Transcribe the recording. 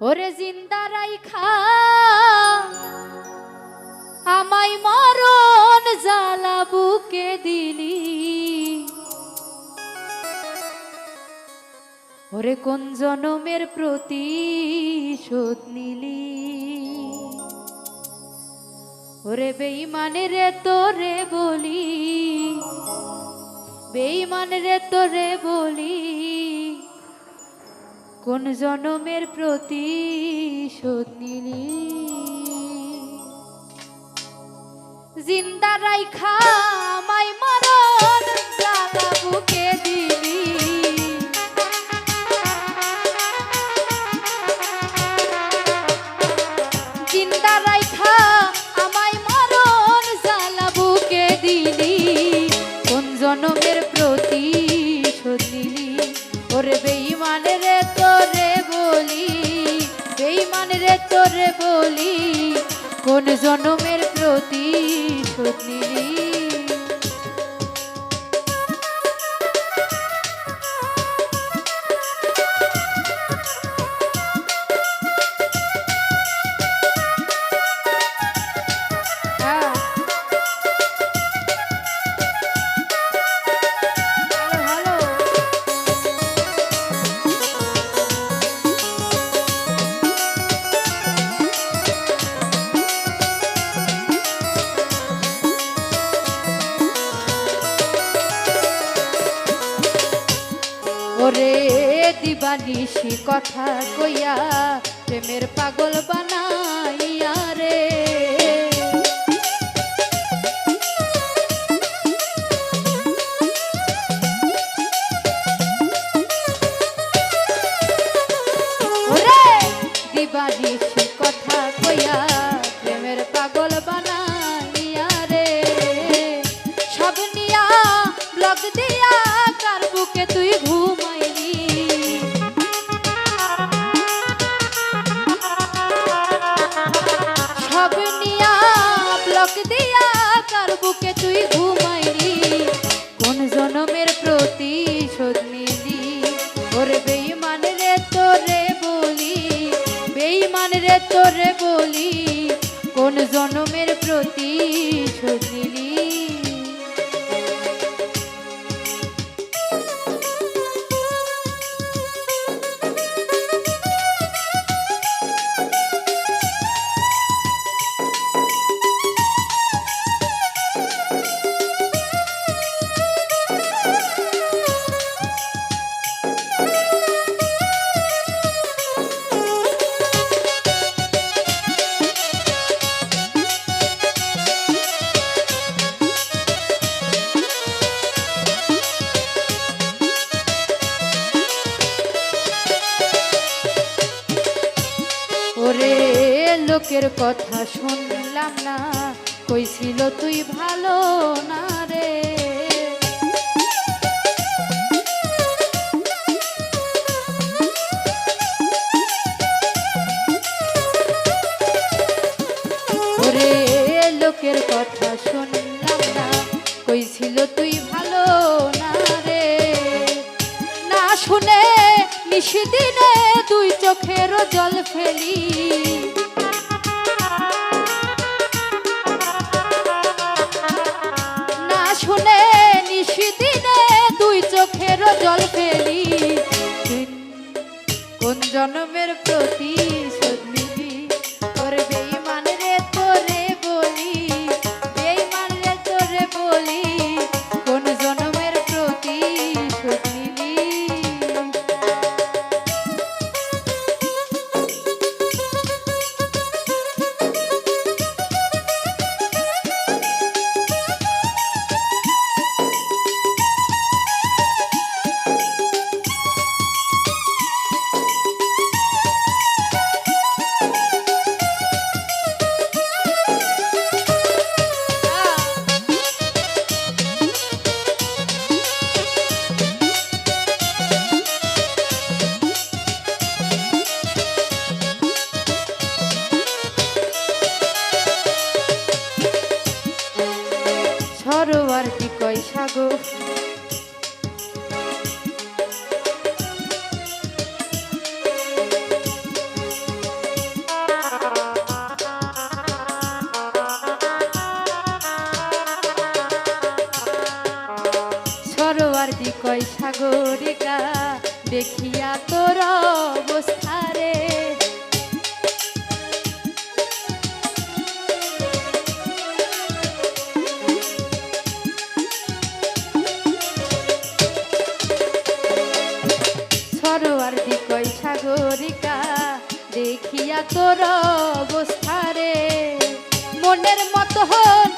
ওরে জিন্দারাই খা আমায় মরণ জ্বালা বুকে দিলি। ওরে কোন জনমের প্রতিশোধ নিলি? ওরে বেইমানে রে তোরে বলি বেইমান রে তোরে বলি। কোন জনমের প্রতিশোধ নিলি? জিন্দা রাইখা মাই কোন জনমের প্রতি নিলি ওরে দিবানিশি কথা কইয়া প্রেমের পাগল বানাইয়া রে। দিবানিশি কথা কইয়া প্রেমের পাগল বানাইয়া রে। সব দিয়া কার বুকে তুই ঘুমাইলি ওরে, লোকের কথা শুনলাম না। কইছিল, তুই ভালো না রে। ওরে, লোকের কথা শুনলাম না। কইছিল, তুই ভালো না রে। না শুনে নিশিদিনে দুই চোখের জল ফেলি। না শুনে নিশিদিনে দুই চোখের জল ফেলি। কোন জন্মের প্রতিশোধ কয় সাগরিকা দেখিয়া তোর অবস্থা রে। সরোয়ার্দি কয় সাগরিকা দেখিয়া তোর অবস্থা রে। মনের মতো হল